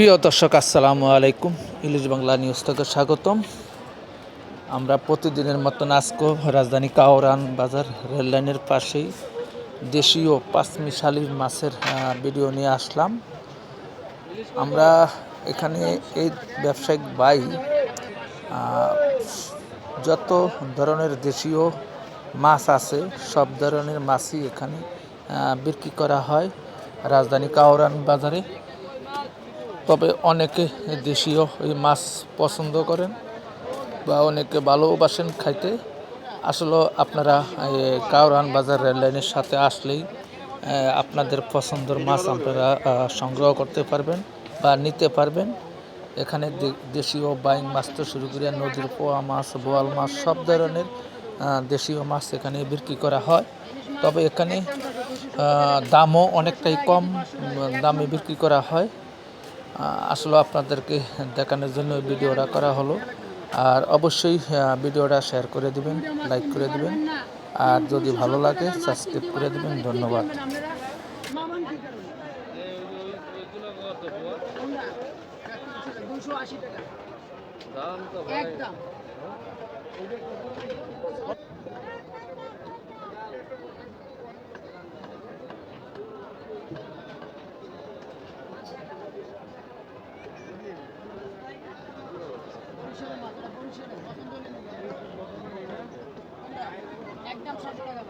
প্রিয় দর্শক, আসসালামু আলাইকুম। ইলিশ বাংলা নিউজ থেকে স্বাগতম। আমরা প্রতিদিনের মতন আজকেও রাজধানী কাওরান বাজার রেললাইনের পাশেই দেশীয় পাঁচমিশালির মাছের ভিডিও নিয়ে আসলাম। আমরা এখানে এই ব্যবসায়িক বাই যত ধরনের দেশীয় মাছ আছে, সব ধরনের মাছই এখানে বিক্রি করা হয় রাজধানী কাওরান বাজারে। তবে অনেকে দেশীয় এই মাছ পছন্দ করেন বা অনেকে ভালোবাসেন খাইতে। আসলে আপনারা কাউরান বাজার রেল লাইনের সাথে আসলেই আপনাদের পছন্দের মাছ আপনারা সংগ্রহ করতে পারবেন বা নিতে পারবেন। এখানে দেশীয় বাইং মাছ তো শুরু করে নদীর পোয়া মাছ, বোয়াল মাছ সব ধরনের দেশীয় মাছ এখানে বিক্রি করা হয়। তবে এখানে দামও অনেকটাই কম, দামে বিক্রি করা হয়। আসলে আপনাদেরকে দেখানোর জন্য ভিডিওটা করা হলো। আর অবশ্যই ভিডিওটা শেয়ার করে দিবেন লাইক করে দিবেন। আর যদি ভালো লাগে সাবস্ক্রাইব করে দিবেন। ধন্যবাদ। একদম বিশ টাকা।